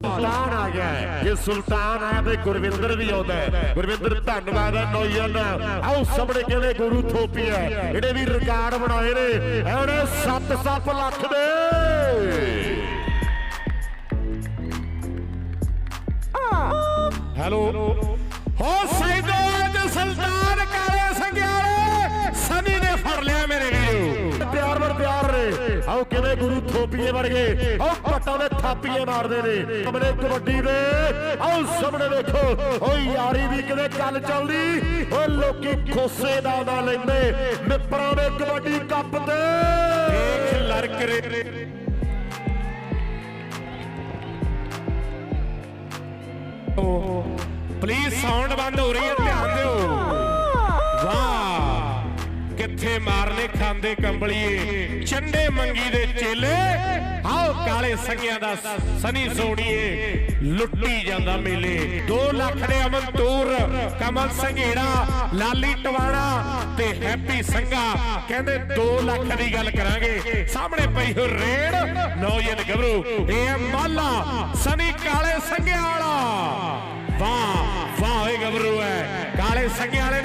ਸੁਲਤਾਨ ਆ ਗਿਆ ਹੈ। ਜੇ ਸੁਲਤਾਨ ਆਇਆ ਤੇ ਗੁਰਵਿੰਦਰ ਵੀ ਆਉਂਦਾ ਹੈ। ਗੁਰਵਿੰਦਰ ਧੰਨਵਾਦ ਹੈ ਨੌਜਵਾਨ ਆਓ ਸਾਹਮਣੇ ਕਹਿੰਦੇ ਗੁਰੂ ਥੋਪੀ ਹੈ। ਇਹਨੇ ਵੀ ਰਿਕਾਰਡ ਬਣਾਏ ਨੇ। ਇਹਨੇ 7-7 ਲੱਖ ਦੇ। ਹੈਲੋ ਹੋ ਆਓ ਕਿਵੇਂ ਗੁਰੂ ਥੋਪੀਏ ਵਰਗੇ? ਆਓ ਪੱਟਾਂ ਦੇ ਥਾਪੀਏ ਮਾਰਦੇ ਨੇ। ਸਾਹਮਣੇ ਕਬੱਡੀ ਦੇ। ਆਓ ਸਾਹਮਣੇ ਵੇਖੋ। ਓ ਯਾਰੀ ਵੀ ਕਿਤੇ ਗੱਲ ਚੱਲਦੀ। ਓ ਲੋਕੀ ਖੋਸੇ ਦਾ ਦਾ ਲੈਂਦੇ। ਮਿੱਪਰਾਂ ਦੇ ਕਬੱਡੀ ਕੱਪ ਤੇ। ਦੇਖ ਲੜਕ ਰੇ। ਪਲੀਜ਼ ਸਾਊਂਡ ਬੰਦ ਹੋ ਰਹੀ ਹੈ। ਕਿੱਥੇ ਮਾਰਨੇ ਖਾਂਦੇ ਕੰਬਲੀਏ। ਚੰਡੇ ਮੰਗੀ ਦੇ ਚੇਲੇ, ਆਓ ਕਾਲੇ ਸੰਗਿਆਂ ਦਾ ਸਨੀ ਸੋੜੀਏ। ਲੁੱਟੀ ਜਾਂਦਾ ਮੇਲੇ। 2 ਲੱਖ ਦੇ ਅਮਨਤੂਰ ਕਮਲ ਸੰਘੇੜਾ, ਲਾਲੀ ਟਵਾਣਾ ਤੇ ਹੈਪੀ ਸੰਗਾ ਕਹਿੰਦੇ 2 ਲੱਖ ਦੀ ਗੱਲ ਕਰਾਂਗੇ। ਸਾਹਮਣੇ ਪਈ ਹੋ ਰੇਡ ਨੌਜਨ ਗਬਰੂ ਇਹ ਮਾਲਾ, ਸਨੀ ਕਾਲੇ ਸੰਗਿਆਂ ਵਾਲਾ। ਵਾਹ ਵਾਹ ਇਹ ਗਬਰੂ ਹੈ ਕਾਲੇ ਸੰਗੇ ਵਾਲੇ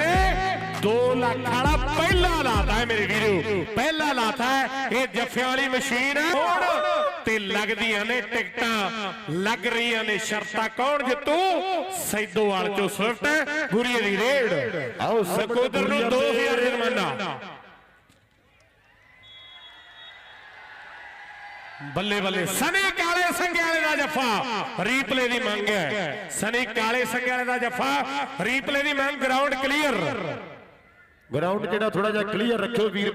2 ਲੱਖ ਵਾਲਾ ਪਹਿਲਾ ਲਾਤਾ ਹੈ ਮੇਰੇ ਵੀਰੋ। ਪਹਿਲਾ ਲਾਤਾ ਹੈ। ਇਹ ਜੱਫਿਆਂ ਵਾਲੀ ਮਸ਼ੀਨ ਹੈ। ਤੇ ਲੱਗਦੀਆਂ ਨੇ ਟਿਕਟਾਂ। ਲੱਗ ਰਹੀਆਂ ਨੇ ਸ਼ਰਤਾਂ ਕੌਣ ਜਿੱਤੂ? ਸੈਦੋਵਾਲ ਚੋਂ ਸਵਿਫਟ ਗੁਰੀਏ ਦੀ ਰੇਡ। ਆਓ ਸਕੋਦਰ ਨੂੰ 2000 ਜੁਰਮਾਨਾ ਬੱਲੇ ਬੱਲੇ। ਸਨੀ ਕਾਲੇ ਸੰਗਿਆਲੇ ਦਾ ਜੱਫਾ। ਰੀਪਲੇ ਦੀ ਮੰਗ ਹੈ। ਸਨੀ ਕਾਲੇ ਸੰਗਿਆਲੇ ਦਾ ਜੱਫਾ। ਰੀਪਲੇ ਦੀ ਮੰਗ ਗਰਾਊਂਡ ਕਲੀਅਰ। ਗਰਾਊਂਡ ਜਿਹੜਾ ਥੋੜਾ ਜਿਹਾ ਕਲੀਅਰ ਰੱਖਿਓ ਵੀਰ